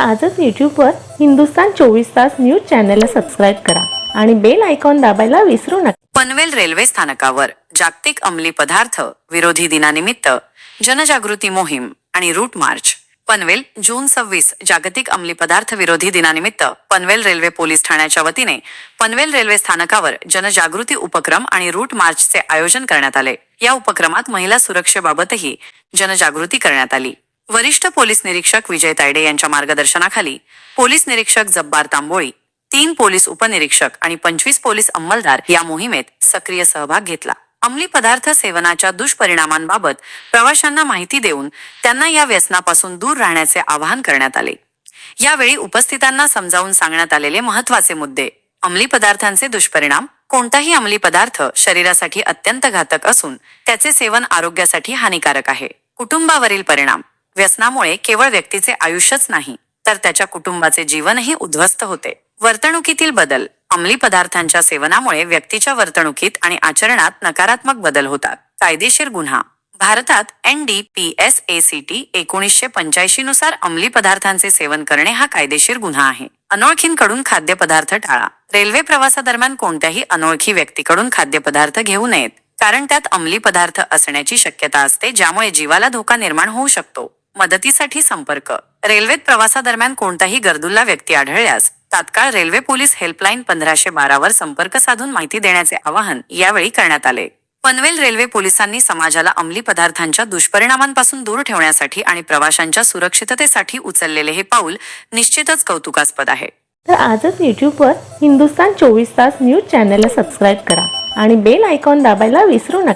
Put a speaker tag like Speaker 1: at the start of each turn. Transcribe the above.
Speaker 1: आजच यूट्यूबवर हिंदुस्तान चोवीस तास न्यूज चॅनलला सबस्क्राईब करा आणि बेल आयकॉन दाबायला विसरू नका.
Speaker 2: पनवेल रेल्वे स्थानकावर जागतिक अंमली पदार्थ विरोधी दिनानिमित्त जनजागृती मोहीम आणि रूट मार्च पनवेल जून सव्वीस जागतिक अंमली पदार्थ विरोधी दिनानिमित्त पनवेल रेल्वे पोलीस ठाण्याच्या वतीने पनवेल रेल्वे स्थानकावर जनजागृती उपक्रम आणि रूट मार्चचे आयोजन करण्यात आले. या उपक्रमात महिला सुरक्षेबाबतही जनजागृती करण्यात आली. वरिष्ठ पोलीस निरीक्षक विजय तायडे यांच्या मार्गदर्शनाखाली पोलीस निरीक्षक जब्बार तांबोळी तीन पोलीस उपनिरीक्षक आणि पंचवीस पोलीस अंमलदार या मोहिमेत सक्रिय सहभाग घेतला. अंमली पदार्थ सेवनाच्या दुष्परिणामांबाबत प्रवाशांना माहिती देऊन त्यांना या व्यसनापासून दूर राहण्याचे आवाहन करण्यात आले. यावेळी उपस्थितांना समजावून सांगण्यात आलेले महत्त्वाचे मुद्दे अंमली पदार्थांचे दुष्परिणाम कोणताही अंमली पदार्थ शरीरासाठी अत्यंत घातक असून त्याचे सेवन आरोग्यासाठी हानिकारक आहे. कुटुंबावरील परिणाम व्यसनामुळे केवळ व्यक्तीचे आयुष्यच नाही तर त्याच्या कुटुंबाचे जीवनही उद्ध्वस्त होते. वर्तणुकीतील बदल अंमली पदार्थांच्या सेवनामुळे व्यक्तीच्या वर्तणुकीत आणि आचरणात नकारात्मक बदल होतात. कायदेशीर गुन्हा. भारतात N D P S A C T एकोणीसशे पंच्याऐंशी नुसार अंमली पदार्थांचे सेवन करणे हा कायदेशीर गुन्हा आहे. अनोळखींकडून खाद्यपदार्थ टाळा. रेल्वे प्रवासादरम्यान कोणत्याही अनोळखी व्यक्तीकडून खाद्यपदार्थ घेऊ नयेत कारण त्यात अंमली पदार्थ असण्याची शक्यता असते ज्यामुळे जीवाला धोका निर्माण होऊ शकतो. मदतीसाठी संपर्क. रेल्वेत प्रवासादरम्यान कोणताही गर्दुल्ला व्यक्ती आढळल्यास तात्काळ रेल्वे पोलीस हेल्पलाईन पंधराशे बारावर संपर्क साधून माहिती देण्याचे आवाहन यावेळी करण्यात आले. पनवेल रेल्वे पोलिसांनी समाजाला अंमली पदार्थांच्या दुष्परिणामांपासून दूर ठेवण्यासाठी आणि प्रवाशांच्या सुरक्षिततेसाठी उचललेले हे पाऊल निश्चितच कौतुकास्पद आहे.
Speaker 1: तर आजच यूट्यूबवर हिंदुस्तान चोवीस तास न्यूज चॅनलला सबस्क्राईब करा आणि बेल आयकॉन दाबायला विसरू नका.